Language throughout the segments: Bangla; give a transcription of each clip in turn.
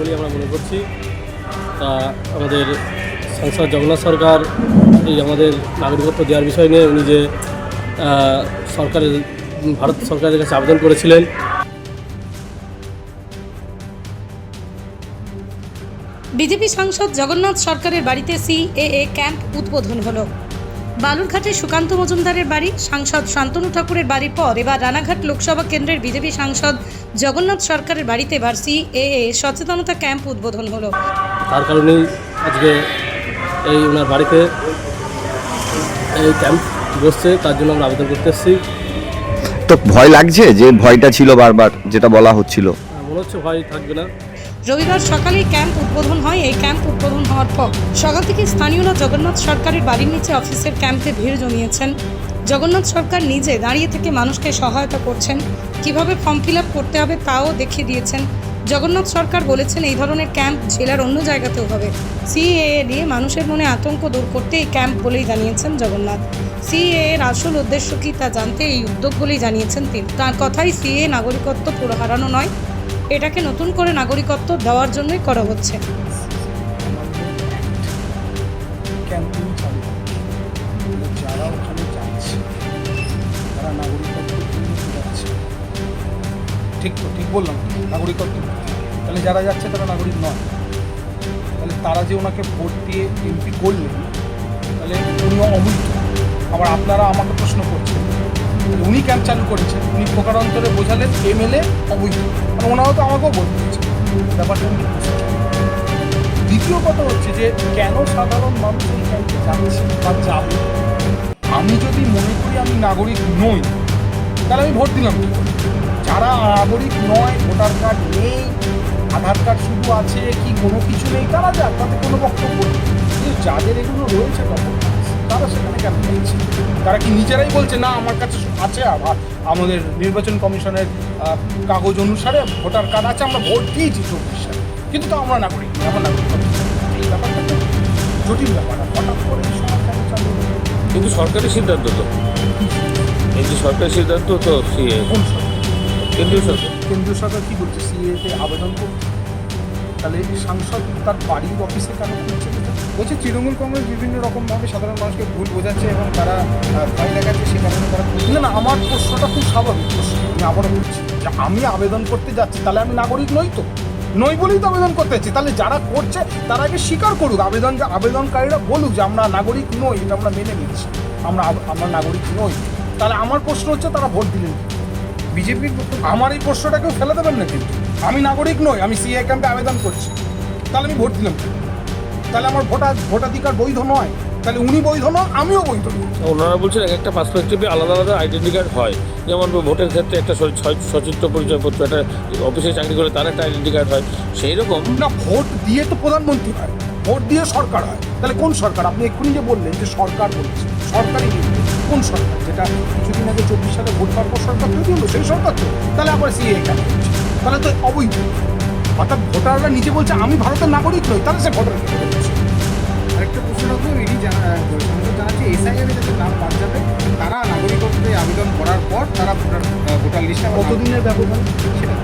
বলেই আমরা মনে করছি। তা আমাদের সাংসদ জগন্নাথ সরকার এই আমাদের নাগরিকত্ব দেওয়ার বিষয় নিয়ে উনি যে সরকারের, ভারত সরকারের কাছে আবেদন করেছিলেন। বিজেপি সাংসদ জগন্নাথ সরকারের বাড়িতে সিএএ ক্যাম্প উদ্বোধন হলো। বালুরঘাটে সুকান্ত মজুমদারের বাড়ি সাংসদ শান্তনু ঠাকুরের বাড়ির পর এবার রানাঘাট লোকসভা কেন্দ্রের বিজেপি সাংসদ জগন্নাথ সরকারের বাড়িতে এবার সিএএ সচেতনতা ক্যাম্প উদ্বোধন হলো। তার কারণেই আজকে এই ওনার বাড়িতে এই ক্যাম্প বসছে তার জন্য আমরা আবেদন করতে এসেছি। তো ভয় লাগছে যে ভয়টা ছিল বারবার যেটা বলা হচ্ছিল? মনে হচ্ছে ভয় থাকবে না। রবিবার সকালেই ক্যাম্প উদ্বোধন হয়। এই ক্যাম্প উদ্বোধন হওয়ার পর সকাল থেকে স্থানীয়রা জগন্নাথ সরকারের বাড়ির নিচে অফিসের ক্যাম্পে ভিড় জমিয়েছেন। জগন্নাথ সরকার নিজে দাঁড়িয়ে থেকে মানুষকে সহায়তা করছেন। কীভাবে ফর্ম ফিল করতে হবে তাও দেখিয়ে দিয়েছেন। জগন্নাথ সরকার বলেছেন, এই ধরনের ক্যাম্প জেলার অন্য জায়গাতেও হবে। সিএএ নিয়ে মানুষের মনে আতঙ্ক দূর করতে এই ক্যাম্প বলেই জানিয়েছেন জগন্নাথ। সিএ এর আসল উদ্দেশ্য কি তা জানতে এই উদ্যোগ বলেই জানিয়েছেন তিনি। তার কথাই সিএ নাগরিকত্ব পুরো হারানো নয় এটাকে নতুন করে নাগরিকত্ব দেওয়ার জন্যই করা হচ্ছে। তারা নাগরিকত্ব ঠিক তো, ঠিক বললাম, নাগরিকত্ব তাহলে যারা যাচ্ছে, তারা নাগরিক নয়। তাহলে তারা যে ওনাকে ভোট দিয়ে এমপি করলেন, তাহলে উনি আবার আপনারা আমাকে প্রশ্ন করছেন উনি ক্যাম্প চালু করেছেন? উনি প্রকার অন্তরে বোঝালেন, এমএলএ অবৈধ। মানে ওনারাও তো আমাকেও দিয়েছে। ব্যাপারটা। দ্বিতীয় কথা হচ্ছে যে, কেন সাধারণ মানুষ এই ক্যাম্পে যাচ্ছে বা যাবে? আমি যদি মনে করি আমি নাগরিক নই, তাহলে আমি ভোট দিলাম যারা নাগরিক নয়, ভোটার কার্ড নেই, আধার কার্ড শুধু আছে কি কোনো কিছু নেই, তারা যাক, তাতে কোনো বক্তব্য নেই। কিন্তু যাদের এগুলো রয়েছে তখন তারা সেখানে কেন যাচ্ছে তারা কি নিজেরাই বলছে না আমার কাছে আছে আবার আমাদের নির্বাচন কমিশনের কাগজ অনুসারে ভোটার কার্ড আছে আমরা ভোট দিয়েছি চব্বিশ সালে। কিন্তু তো আমরা নাগরিক নই, আমরা নাগরিক নই। এই ব্যাপারটা তো জটিল ব্যাপার হঠাৎ করে? কিন্তু সরকারি সিদ্ধান্ত তো। এই যে সরকারি সিদ্ধান্ত তো সিএ। কোন সরকার? কেন্দ্রীয় সরকার। কেন্দ্রীয় সরকার কি বলছে? সিএতে আবেদন করছে তাহলে সাংসদ তার বাড়ির অফিসে কেন এটা? বলছে তৃণমূল কংগ্রেস বিভিন্ন রকমভাবে সাধারণ মানুষকে ভুল বোঝাচ্ছে এবং তারা ভয় দেখাচ্ছে সে কারণে তারা না না আমার প্রশ্নটা খুব স্বাভাবিক প্রশ্ন আমি আবারও বলছি যে আমি আবেদন করতে যাচ্ছি তাহলে আমি নাগরিক নই তো। নই বলেই তো আবেদন করতে যাচ্ছি তাহলে যারা করছে তারা আগে স্বীকার করুক আবেদন যে আবেদনকারীরা বলুক যে আমরা নাগরিক নই এটা আমরা মেনে নিচ্ছি আমরা আমরা নাগরিক নই। তাহলে আমার প্রশ্ন হচ্ছে তারা ভোট দিলেন বিজেপির আমার এই প্রশ্নটা কেউ ফেলে দেবেন না কিন্তু। আমি নাগরিক নই আমি সিএ ক্যাম্পে আবেদন করছি। তাহলে আমি ভোট দিলাম? তাহলে আমার ভোটার ভোটাধিকার বৈধ নয়। তাহলে উনি বৈধ নয় আমিও বৈধ নই। ওনারা বলছেন এক একটা পার্সপেক্টিভে আলাদা আলাদা আইডেন্টি কার্ড হয়। যেমন ভোটের ক্ষেত্রে একটা সচিত্র পরিচয়পত্র একটা অফিসে চাকরি করে তার একটা আইডেন্টি কার্ড হয়। সেই রকম না ভোট দিয়ে তো প্রধানমন্ত্রী হয়। ভোট দিয়ে সরকার হয়। তাহলে কোন সরকার? আপনি এক্ষুনি যে বললেন যে সরকার বলছে সরকারি কোন সরকার? যেটা কিছুদিন আগে চব্বিশ সালে ভোট পাওয়ার পর সরকার তৈরি হলো সেই সরকার তো। তাহলে আবার সিএ কেন? তাহলে তো অবৈধ। অর্থাৎ ভোটাররা নিজে বলছে আমি ভারতের নাগরিক নই। তাহলে সে ভোটার আরেকটা প্রশ্ন রাখব সাংসদ জানাচ্ছে এসআইআর যাতে নাম বাদ যাবে। তারা নাগরিকত্বে আবেদন করার পর তারা ভোটার ভোটার লিস্টে কতদিনের ব্যবধান? সেটা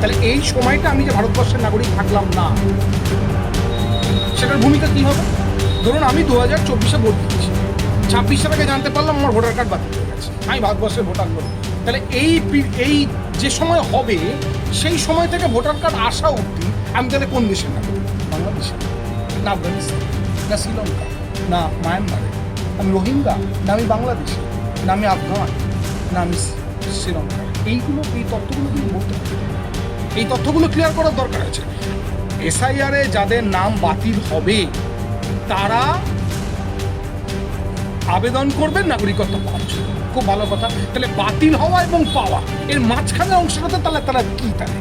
তাহলে এই সময়টা আমি যে ভারতবর্ষের নাগরিক থাকলাম না সেটার ভূমিকা কি হবে? ধরুন আমি দু হাজার চব্বিশে ভোট দিচ্ছি ছাব্বিশ সালে জানতে পারলাম আমার ভোটার কার্ড বাতিল হয়ে গেছে আমি ভারতবর্ষের ভোটার নই। তাহলে এই এই যে সময় হবে সেই সময় থেকে ভোটার কার্ড আসা অবধি আমি তাহলে কোন দেশের নাগরিক না আফগানিস্তান, না শ্রীলঙ্কা, না মায়ানমারে আমি রোহিঙ্গা, না আমি বাংলাদেশি, না আমি আফগান, না আমি শ্রীলঙ্কা। এইগুলো, এই তথ্যগুলো কিন্তু বলতে এই তথ্যগুলো ক্লিয়ার করার দরকার আছে। এসআইআরে যাদের নাম বাতিল হবে, তারা আবেদন করবেন নাগরিকত্ব পাওয়ার জন্য। খুব ভালো কথা। তাহলে বাতিল হওয়া এবং পাওয়া, এর মাঝখানে অংশটাতে তাহলে তারা কি তাহলে?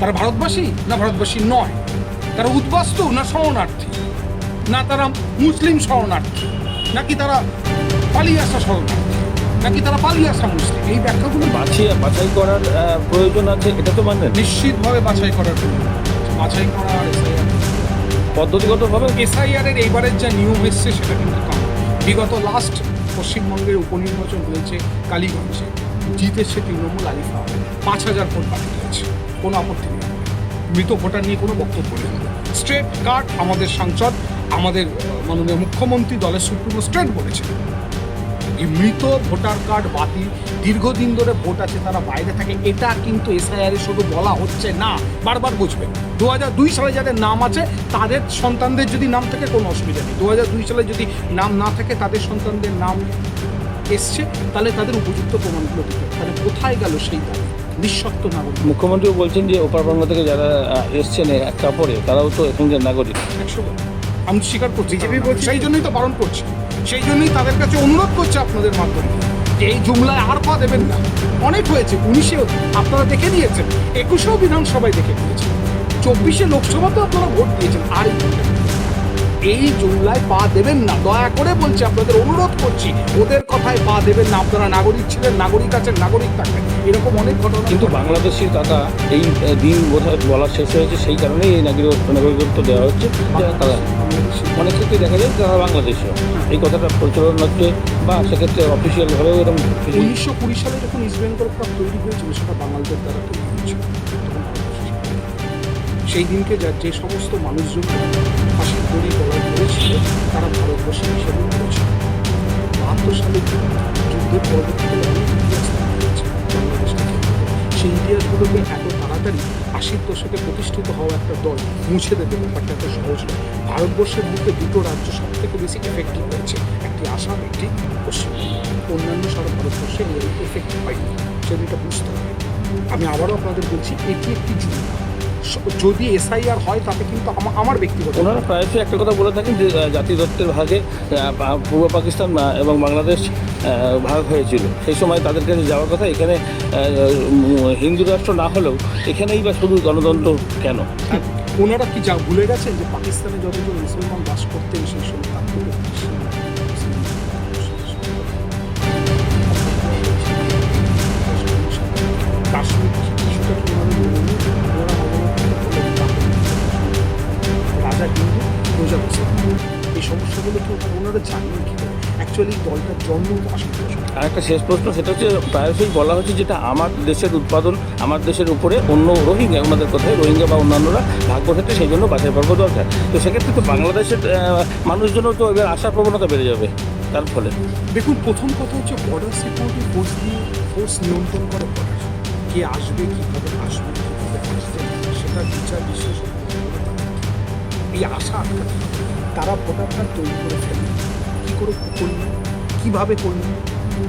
তারা ভারতবাসী না ভারতবাসী নয়? তারা উদ্বাস্তু না শরণার্থী? না তারা মুসলিম শরণার্থী? নাকি তারা পালিয়ে আসা শরণার্থী? নাকি তারা পালিয়ে আসা মুসলিম? এই ব্যাখ্যাগুলো বাছিয়ে বাছাই করার প্রয়োজন আছে এটা তো মানেন নিশ্চিতভাবে বাছাই করার প্রয়োজন বাছাই করা পদ্ধতিগতভাবে? এসআইআর এর এইবারের যা নিয়ম এসছে সেটা কিন্তু কম। বিগত লাস্ট পশ্চিমবঙ্গের উপনির্বাচন হয়েছে কালীগঞ্জে। জিতেছে তৃণমূল আলিফা। পাঁচ হাজার ভোট বাকি রয়েছে। কোনো আপত্তি নেই। মৃত ভোটার নিয়ে কোনো বক্তব্য নেই। স্ট্রেট কার্ড আমাদের সাংসদ, আমাদের মাননীয় মুখ্যমন্ত্রী দলের সুপ্রিমো স্ট্রেট বলেছে এই মৃত ভোটার কার্ড বাতিল, দীর্ঘদিন ধরে ভোট আছে, তারা বাইরে থাকে, এটা কিন্তু এসআইআর শুধু বলা হচ্ছে না, বারবার বুঝবেন দু হাজার দুই সালে যাদের নাম আছে, তাদের সন্তানদের যদি নাম থাকে, কোনো অসুবিধা নেই। দু হাজার দুই সালে যদি নাম না থাকে, তাদের সন্তানদের নাম এসছে, তাহলে তাদের উপযুক্ত প্রমাণগুলো দিতে তাহলে কোথায় গেল সেই দাবি? নিঃশর্ত নাগরিক। মুখ্যমন্ত্রীও বলছেন যে ওপার বাংলা থেকে যারা এসছেন এক কাপড়ে তারাও তো এখানকার নাগরিক। একশো। আমি স্বীকার করছি বিজেপি বলছে সেই জন্যই তো বারণ করছি। সেই জন্যই তাদের কাছে অনুরোধ করছে আপনাদের মাধ্যমে। যে এই জুমলায় আর পা দেবেন না। অনেক হয়েছে উনিশেও। আপনারা দেখে নিয়েছেন একুশেও বিধানসভায় দেখে নিয়েছেন। চব্বিশে লোকসভাতেও আপনারা ভোট দিয়েছেন আর এই জুমলায় পা দেবেন না। দয়া করে বলছি আপনাদের অনুরোধ করছি ওদের কথায় পা দেবেন না। আপনারা নাগরিক ছিলেন নাগরিক আছেন নাগরিক থাকবেন। এরকম অনেক ঘটনা কিন্তু বাংলাদেশের কথা এই দিন বোধহয় বলা শেষ হয়েছে সেই কারণেই এই নাগরিক নাগরিকত্ব দেওয়া হচ্ছে। তারা অনেক ক্ষেত্রে দেখা যায় তারা বাংলাদেশীয়। এই কথাটা প্রচলন হচ্ছে বা সেক্ষেত্রে অফিসিয়ালভাবেও এরকম উনিশশো কুড়ি সালে যখন ইস্ট বেঙ্গল ক্লাব তৈরি হয়েছিল সেটা বাঙালিদের দ্বারা তৈরি হয়েছিল। সেই দিনকে যা যে সমস্ত মানুষজন ফাঁসির দড়ি গলায় পড়েছিল তারা ভারতবর্ষে হিসেবে করেছিল। বাহাত্তর সালে যুদ্ধের পরবর্তীকালে অনেক ইতিহাস হয়েছে। সেই ইতিহাসগুলোকে এত তাড়াতাড়ি আশির দশকে প্রতিষ্ঠিত হওয়া একটা দল মুছে দেবে ব্যাপারটা এত সহজ নয়। ভারতবর্ষের মধ্যে দুটো রাজ্য সব থেকে বেশি এফেক্টিভ হয়েছে, একটি আসাম, একটি পশ্চিমবঙ্গ অন্যান্য সারা ভারতবর্ষে এই এফেক্ট হয়নি, সেদিনটা বুঝতে হবে। আমি আবারও আপনাদের বলছি, এটি একটি স- যদি এসআইআর হয় তাতে কিন্তু আমার ব্যক্তিগত ওনারা প্রায়শই একটা কথা বলে থাকেন যে আহ, জাতি দত্তের ভাগে পূর্ব পাকিস্তান এবং বাংলাদেশ ভাগ হয়েছিল। সেই সময় তাদের কাছে যাওয়ার কথা এখানে হিন্দু রাষ্ট্র না হলেও এখানেই বা শুধু গণতন্ত্র কেন? ওনারা কি যা ভুলে গেছেন যে পাকিস্তানে যতজন মুসলমান বাস করতেন সেই সময় কাশ্মীর কাশ্মীর রাজা হিন্দু প্রজা এই সমস্যাগুলো কি ওনারা- জানেন কি করে অ্যাকচুয়ালি দলটার জন্ম আর একটা শেষ প্রশ্ন সেটা হচ্ছে প্রায়শই বলা হচ্ছে যেটা আমার দেশের উৎপাদন আমার দেশের উপরে অন্য রোহিঙ্গা ওনাদের কথায় রোহিঙ্গা বা অন্যান্যরা ভাগ বসাতে সেই জন্য বাছাই পর্ব দরকার। তো সেক্ষেত্রে তো বাংলাদেশের মানুষজনও তো এবার আশার প্রবণতা বেড়ে যাবে তার ফলে। দেখুন প্রথম কথা হচ্ছে বর্ডার সিকিউরিটি ফোর্স দিয়ে ফোর্স নিয়ন্ত্রণ করে কে আসবে কীভাবে আসবে কীভাবে আসবে সেটা বিচার বিশ্লেষণ। এই আশা আটকাতে তারা ভোটার কার্ড তৈরি করে ফেলবে। কী করে করলেন কীভাবে করলেন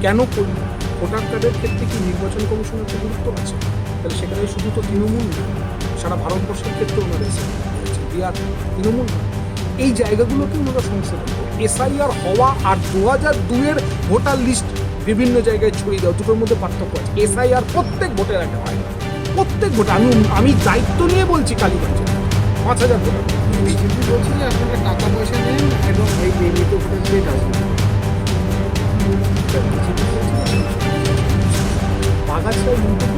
কেন করলেন ভোটার কার্ডের ক্ষেত্রে কি নির্বাচন কমিশনের তো গুরুত্ব আছে? তাহলে সেখানে শুধু তো তৃণমূল না, সারা ভারতবর্ষের ক্ষেত্রে ওনারা এসে বিহার, তৃণমূল না। এই জায়গাগুলোকে ওনারা সংশোধন এসআইআর হওয়া আর দু হাজার দুয়ের ভোটার লিস্ট বিভিন্ন জায়গায় ছড়িয়ে দেওয়া, দুটোর মধ্যে পার্থক্য আছে। এসআইআর প্রত্যেক ভোটের আগে হয় প্রত্যেক ভোটে আমি আমি দায়িত্ব নিয়ে বলছি কালীগঞ্জে। পাঁচ হাজার ভোটার। বিজেপি বলছি যে আপনারা টাকা পয়সা নেন এবং এই এই মৃত ভোটার দিয়ে রাজনীতি করেন। বাগাছড়ায়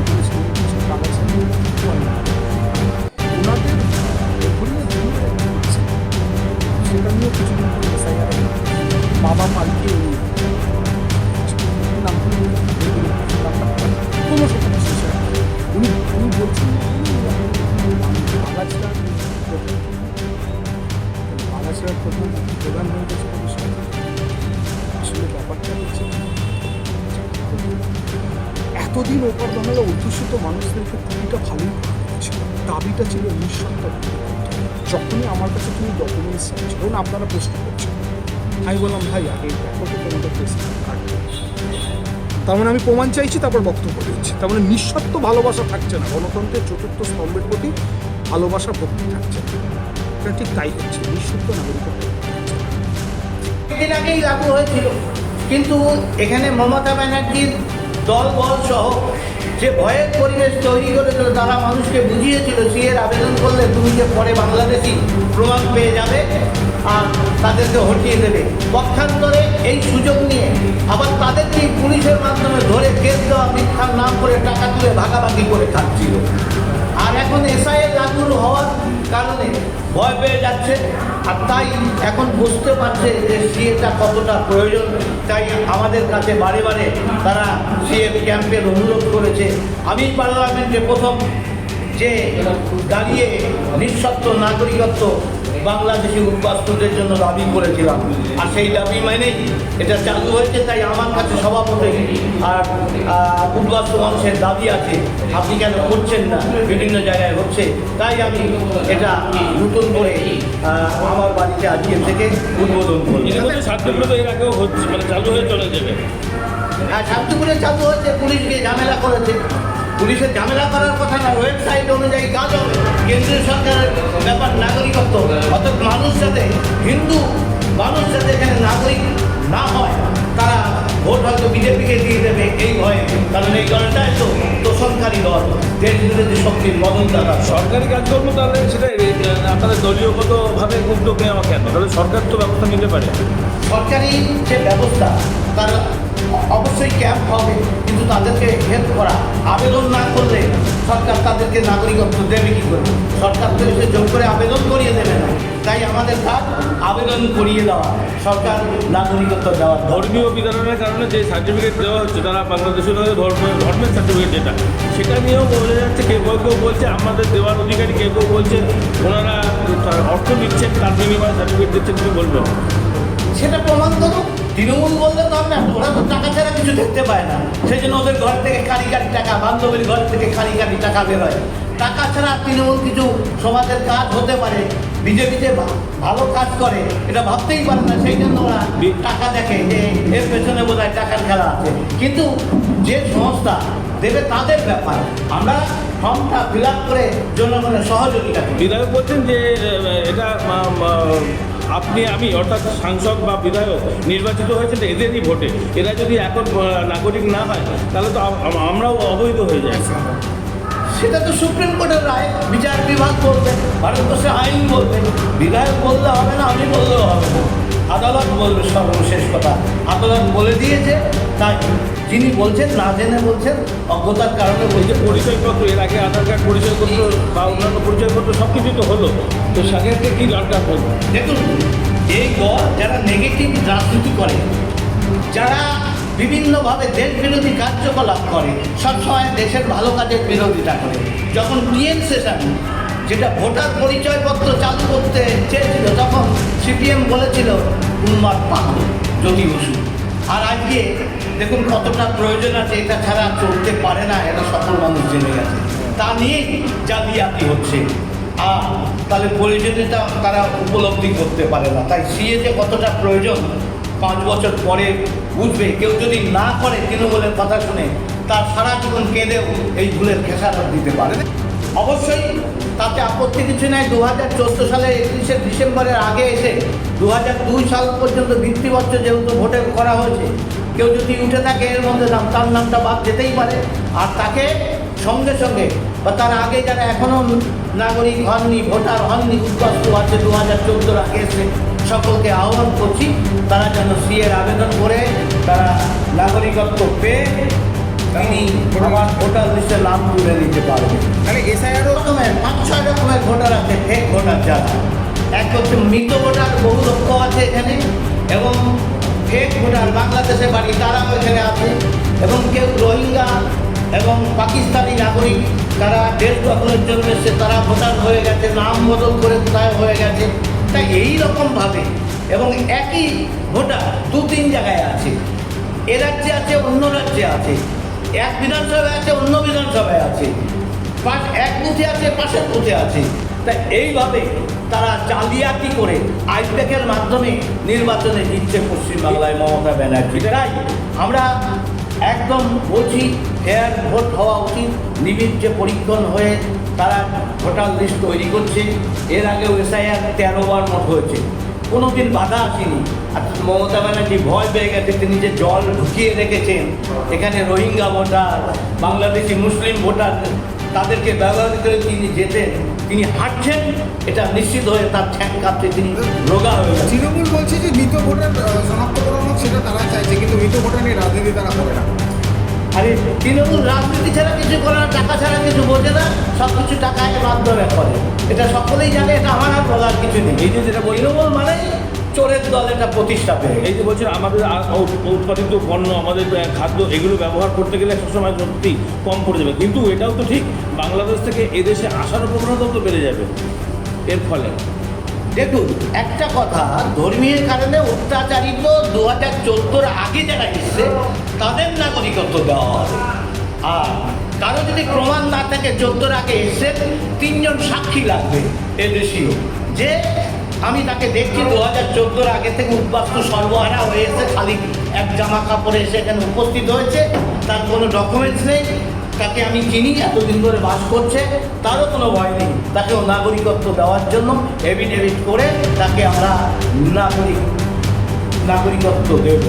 হয়েছিল দাবিটা ছিল নিঃশর্ত যখনই আমার কাছে তুমি ডকুমেন্টস চাইছিল না আপনারা প্রশ্ন করছেন। আমি বললাম, ভাই, আগে দেখো তোমাদের তার মানে আমি প্রমাণ চাইছি, তারপর বক্তব্য দিচ্ছি। তার মানে নিঃস্বার্থ ভালোবাসা থাকছে না। গণতন্ত্রের চতুর্থ স্তম্ভের প্রতি ভালোবাসা ভক্তি থাকছে না। ঠিক তাই হচ্ছে। নিঃস্বার্থ নাগরিকত্ব দিন আগেই লাগু হয়েছিল। কিন্তু এখানে মমতা ব্যানার্জির দল বল সহ যে ভয়ের পরিবেশ তৈরি করেছিল তারা মানুষকে বুঝিয়েছিল সিএর আবেদন করলে তুমি যে পরে বাংলাদেশি প্রমাণ পেয়ে যাবে আর তাদেরকে হটিয়ে দেবে। পক্ষান্তরে এই সুযোগ নিয়ে আবার তাদেরকেই পুলিশের মাধ্যমে ধরে কেস দেওয়া, মিথ্যার নাম করে টাকা তুলে ভাগাভাগি করে খাচ্ছিল। আর এখন এসআইএর লাগু হওয়ার কারণে ভয় পেয়ে যাচ্ছে। আর তাই এখন বুঝতে পারছে যে সিএটা কতটা প্রয়োজন। তাই আমাদের কাছে বারে বারে তারা সিএ ক্যাম্পের অনুরোধ করেছে। আমি পার্লামেন্টে প্রথম যে দাঁড়িয়ে নিঃশব্দ নাগরিকত্ব বাংলাদেশি উদ্বাস্তুদের জন্য দাবি করেছিলাম। আর সেই দাবি মেনেই এটা চালু হয়েছে তাই আমার কাছে সভাপতি আর উদ্বাস্তু মানুষের দাবি আছে। আপনি কেন করছেন না? বিভিন্ন জায়গায় হচ্ছে। তাই আমি এটা নতুন করে আমার বাড়িতে আজকে থেকে উদ্বোধন করি এর আগেও হচ্ছে মানে চালু হয়ে চলে যাবে। হ্যাঁ শান্তিপুরে চালু হয়েছে পুলিশ গিয়ে ঝামেলা করেছে। পুলিশের ঝামেলা করার কথা না ওয়েবসাইট অনুযায়ী কাজ হবে। কেন্দ্রীয় সরকারের ব্যাপার নাগরিকত্ব। অর্থাৎ মানুষ যাতে হিন্দু মানুষ যাতে এখানে নাগরিক না হয় তারা ভোট হয়তো বিজেপিকে দিয়ে দেবে এই ভয়ে। কারণ এই দলটাই তো তোষণকারী দল। দেশ বিরোধী শক্তির মদন দাদা সরকারি কাজকর্ম তাহলে সেটা আপনাদের দলীয়গতভাবে উদ্যোগ নেওয়া কেন? তাহলে সরকার তো ব্যবস্থা নিতে পারে। সরকারি যে ব্যবস্থা তার অবশ্যই ক্যাম্প হবে। তাদেরকে হেল্প করা। আবেদন না করলে সরকার তাদেরকে নাগরিকত্ব দেবে কী করে? সরকার তো এসে জোর করে আবেদন করিয়ে দেবে না। তাই আমাদের কাজ আবেদন করিয়ে দেওয়া। সরকার নাগরিকত্ব দেওয়া। ধর্মীয় বিধানের কারণে যে সার্টিফিকেট দেওয়া হচ্ছে তারা বাংলাদেশের ধর্ম ধর্মের সার্টিফিকেট যেটা সেটা নিয়েও বোঝা যাচ্ছে কেউ কেউ কেউ বলছে আমাদের দেওয়ার অধিকারী কেউ কেউ বলছে ওনারা অর্থ দিচ্ছেন তার বিনিময়ে সার্টিফিকেট দিচ্ছেন কি বলবেন? সেটা প্রমাণ করো তৃণমূল বললে তো না ওরা তো টাকা ছাড়া কিছু দেখতে পায় না। সেই জন্য ওদের ঘর থেকে কারি কারি টাকা, বান্ধবীর ঘর থেকে কারি কারি টাকা বেরোয় টাকা ছাড়া তৃণমূল কিছু সমাজের কাজ হতে পারে, বিজেপিতে ভালো কাজ করে, এটা ভাবতেই পারে না। সেই জন্য ওরা টাকা দেখে যে এর পেছনে বোধ হয় টাকার খেলা আছে। কিন্তু যে সংস্থা দেবে তাদের ব্যাপার। আমরা ফর্মটা ফিল আপ করে জনগণের সহযোগিতা বিধায়ক বলছেন যে এটা আপনি, আমি, অর্থাৎ সাংসদ বা বিধায়ক নির্বাচিত হয়েছেন এদেরই ভোটে। এরা যদি এখন নাগরিক না হয়, তাহলে তো আম- আম- আমরাও অবৈধ হয়ে যাই। সেটা তো সুপ্রিম কোর্টের রায়, বিচার বিভাগ বলবে, ভারতবর্ষের আইন বলবে, বিধায়ক বললে হবে না, আমি বললেও হবে না। আদালত বলবে সর্বশেষ কথা। আদালত বলে দিয়েছে, তাই। যিনি বলছেন না জেনে বলছেন অজ্ঞতার কারণে বলছে পরিচয়পত্র এর আগে আধার কার্ড পরিচয়পত্র বা অন্যান্য পরিচয়পত্র সব কিছু তো হলো। তো সেক্ষেত্রে কি দরকার হলো দেখুন এই দল যারা নেগেটিভ রাজনীতি করে যারা বিভিন্নভাবে দেশ বিরোধী কার্যকলাপ করে সবসময় দেশের ভালো কাজের বিরোধিতা করে যখন টিএন সেশন যেটা ভোটার পরিচয়পত্র চালু করতে চেয়েছিল তখন সিপিএম বলেছিল উন্মাদ পাগল জ্যোতি বসু। আর আজকে দেখুন কতটা প্রয়োজন আছে, এটা ছাড়া চলতে পারে না, এটা সকল মানুষ জেনে গেছে। তা নিয়েই জালিয়াতি হচ্ছে। আর তাহলে প্রয়োজনীয়তা তারা উপলব্ধি করতে পারে না। তাই সিএ যে কতটা প্রয়োজন, পাঁচ বছর পরে বুঝবে। কেউ যদি না করে তৃণমূলের কথা শুনে, তার সারা জীবন কেঁদেও এই ভুলের খেসারত দিতে পারে অবশ্যই তাতে আপত্তি কিছু নেই। দু হাজার চোদ্দ সালের একত্রিশে ডিসেম্বরের আগে এসে দু হাজার দুই সাল পর্যন্ত ভিত্তিবদ্ধ যেহেতু ভোটে করা হয়েছে কেউ যদি উঠে থাকে এর মধ্যে নাম, তার নামটা বাদ যেতেই পারে। আর তাকে সঙ্গে সঙ্গে, বা তার আগে যারা এখনও নাগরিক হননি, ভোটার হননি, উদ্বাস্তু আছে দু হাজার চোদ্দোর আগে এসে সকলকে আহ্বান করছি, তারা যেন সিএর আবেদন করে, তারা নাগরিকত্ব পেয়ে তিনি আমার ভোটার লিস্টে নাম তুলে নিতে পারবে। তাহলে এসআইআরও রকমের পাঁচ ছয় রকমের ভোটার আছে ফেক ভোটার যারা। এক হচ্ছে মৃত ভোটার, বহু লক্ষ আছে এখানে, এবং ফেক ভোটার বাংলাদেশে বাড়ি তারাও এখানে আছে। এবং কেউ রোহিঙ্গা এবং পাকিস্তানি নাগরিক, তারা দেশ দখলের জন্য এসছে, তারা ভোটার হয়ে গেছে, নাম বদল করে কোথায় হয়ে গেছে। তাই এই রকমভাবে এবং একই ভোটার দু তিন জায়গায় আছে। এ রাজ্যে আছে, অন্য রাজ্যে আছে। এক বিধানসভায় আছে, অন্য বিধানসভায় আছে। পাশ এক বুথে আছে, পাশের বুথে আছে। তাই এইভাবে তারা জালিয়াতি করে? আইপ্যাকের মাধ্যমে নির্বাচনে জিতছে পশ্চিমবাংলায় মমতা ব্যানার্জি। তাই আমরা একদম বলছি ফেয়ার ভোট হওয়া উচিত। নিবিড় যে পরীক্ষণ হয়ে তারা ভোটার লিস্ট তৈরি করছে। এর আগেও এসআইআর তেরো বার মত হয়েছে। কোনো দিন বাধা আসেনি। আর মমতা ব্যানার্জি ভয় পেয়ে গেছে, তিনি যে জল ঢুকিয়ে রেখেছেন, এখানে রোহিঙ্গা ভোটার, বাংলাদেশি মুসলিম ভোটার, তাদেরকে ব্যবহার করে তিনি যেতেন। তিনি হাঁটছেন এটা নিশ্চিত হয়ে তার ঠ্যাং কাঁপছে তিনি রোগা হয়ে তৃণমূল বলছে যে মৃত ভোটার শনাক্ত শনাক্তকরণ হোক সেটা তারা চাইছে কিন্তু মৃত ভোটার নিয়ে রাজনীতি তারা করে না। আরে তৃণমূল রাজনীতি ছাড়া কিছু করে না টাকা ছাড়া কিছু বোঝে না সব কিছু টাকায় মাধ্যমে করে। এটা সকলেই জানে এটা আমার আর বলার কিছু নেই। এই যে যেটা তৃণমূল মানে চোরের দল এটা প্রতিষ্ঠা পেয়ে এই যে বলছেন আমাদের উৎপাদিত পণ্য আমাদের খাদ্য এগুলো ব্যবহার করতে গেলে একটা সময় সত্যি কম পড়ে যাবে। কিন্তু এটাও তো ঠিক বাংলাদেশ থেকে এদেশে আসার প্রবণতাও তো বেড়ে যাবে। এর ফলে। দেখুন একটা কথা ধর্মীয় কারণে অত্যাচারিত দু হাজার চোদ্দোর আগে যারা এসছে তাদের নাগরিকত্ব দেওয়া হবে। আর কারও যদি প্রমাণ না থাকে চোদ্দোর আগে এসছে তিনজন সাক্ষী লাগবে এদেশীয়। যে আমি তাকে দেখছি দু হাজার চোদ্দোর আগে থেকে উদ্বাস্তু সর্বহারা হয়ে এসে খালি এক জামা কাপড়ে এসে এখানে উপস্থিত হয়েছে। তার কোনো ডকুমেন্টস নেই। তাকে আমি চিনি এতদিন ধরে বাস করছে। তারও কোনো ভয় নেই। তাকেও নাগরিকত্ব দেওয়ার জন্য এভিডেভিট করে তাকে আমরা নাগরিক নাগরিকত্ব দেব।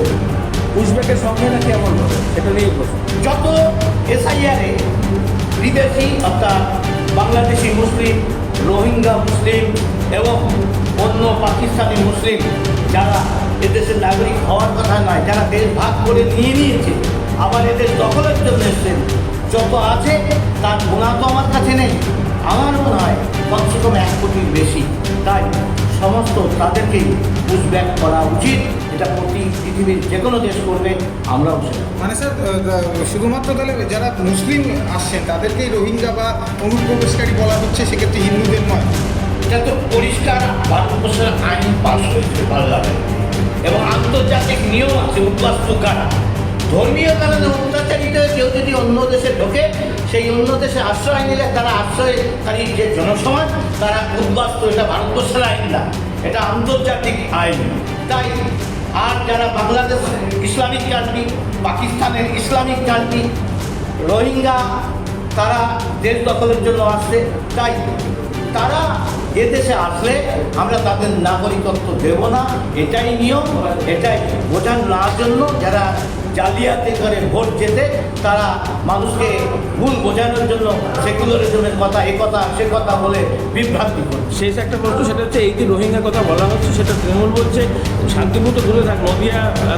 উজবেকের সঙ্গে না কেমন হবে? সেটা নিয়ে প্রশ্ন। যত এসআইআরে বিদেশি অর্থাৎ বাংলাদেশি মুসলিম, রোহিঙ্গা মুসলিম এবং অন্য পাকিস্তানি মুসলিম যারা এদেশের নাগরিক হওয়ার কথা নয়, যারা দেশ ভাগ করে নিয়ে নিয়েছে, আবার এদের দখলের জন্য এসছেন। যত আছে, তার গুণা তো আমার কাছে নেই। আমার মনে হয় কমসে কম এক কোটির বেশি। তাই সমস্ত তাদেরকেই পুষব্যাক করা উচিত। এটা প্রতি পৃথিবীর যে কোনো দেশ করবে আমরাও মানে স্যার শুধুমাত্র তাহলে যারা মুসলিম আসছেন তাদেরকেই রোহিঙ্গা বা অনুপ্রবেশকারী বলা হচ্ছে সেক্ষেত্রে হিন্দুদের নয়। এটা তো পরিষ্কার ভারতবর্ষের আইন পাস হয়েছে পার্লামেন্ট। এবং আন্তর্জাতিক নিয়ম আছে উদ্বাস্তু কারা ধর্মীয় কারণে অত্যাচারিত কেউ যদি অন্য দেশে ঢোকে সেই অন্য দেশে আশ্রয় নিলে, তারা আশ্রয়কারী যে জনসমাজ, তারা উদ্বাস্তু, এটা ভারতবর্ষের আইন না এটা আন্তর্জাতিক আইন। তাই আর যারা বাংলাদেশ ইসলামিক কান্ট্রি পাকিস্তানের ইসলামিক কান্ট্রি রোহিঙ্গা, তারা দেশ দখলের জন্য আসছে। তাই তারা এদেশে আসলে আমরা তাদের নাগরিকত্ব দেব না। এটাই নিয়ম, এটাই বোঝান না জন্য যারা জালিয়াতি করে ভোট যেতে তারা মানুষকে ভুল বোঝানোর জন্য সেকুলারিজমের কথা এ কথা সে কথা বলে বিভ্রান্তি করছে। শেষ একটা প্রশ্ন সেটা হচ্ছে এই যে রোহিঙ্গা কথা বলা হচ্ছে সেটা তৃণমূল বলছে শান্তিপুর দূরে থাক নদিয়া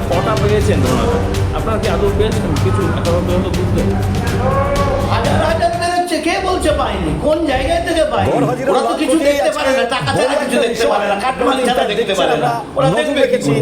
কটা পেয়েছেন ওনারা আপনারা কি আদৌ পেয়েছেন কিছু? এখনও পর্যন্ত বুঝতে হাজার হাজার বেরোচ্ছে কে বলছে পায়নি? কোন জায়গায় থেকে পায়নি? ওরা তো কিছু দেখতে পারে না টাকা ছাড়া কিছু দেখতে পারে না কাটমানি ছাড়া দেখতে পারে না। ওরা দেখবে কি করে?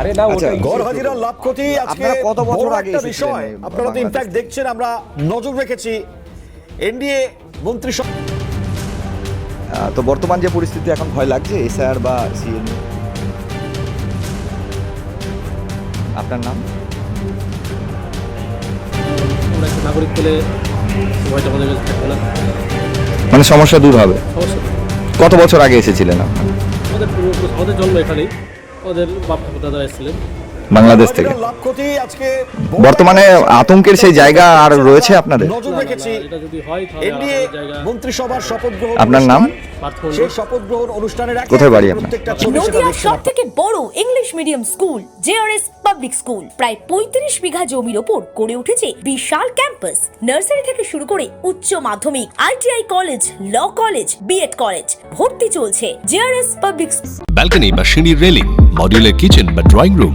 আরে না আচ্ছা, গড় হাজিরা লাভ আজকে কত বছর আগে বিষয়। আপনারা তো ইনফ্যাক্ট দেখছেন আমরা নজর রেখেছি। এনডিএ মন্ত্রী তো বর্তমান যে পরিস্থিতি এখন ভয় লাগছে? এসআর বা সিএন আপনার নাম? একটা নাগরিক পেলে ভয়টা আমাদের থাকবে না। মানে সমস্যা দূর হবে। সমস্যা। কত বছর আগে এসেছিলেন আমাদের পূর্বপুরুষ আমাদের জন্ম এখানেই। ওদের বাপ দাদা এসেছিলেন। বাংলাদেশ থেকে। বর্তমানে আতঙ্কের সেই জায়গা আর রয়েছে আপনাদের? হয় আপনার নাম? কোথায় বাড়ি আপনার? সব থেকে বড় English medium school JRS public school প্রায় পঁয়ত্রিশ বিঘা জমির ওপর গড়ে উঠেছে বিশাল ক্যাম্পাস নার্সারি থেকে শুরু করে উচ্চ মাধ্যমিক ITI college law college B Ed college ভর্তি চলছে। জেআরএস পাবলিক ব্যালকনি বা সিঁড়ির রেলিং মডিউলার কিচেন বা ড্রয়িং রুম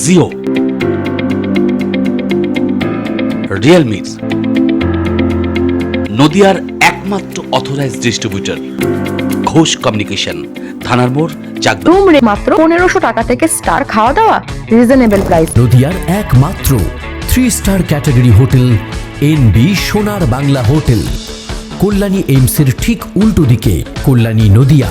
জিও রিয়েলমি নদিয়ার একমাত্র অথরাইজড ডিস্ট্রিবিউটর ঘোষ কমিউনিকেশন থানার মোড় রুম রে মাত্র পনেরোশো টাকা থেকে স্টার খাওয়া দাওয়া। রিজনেবল প্রাইস নদিয়ার একমাত্র three star category hotel N B Sonar Bangla hotel Kalyani এইমসের ঠিক উল্টো দিকে কল্যাণী নদিয়া।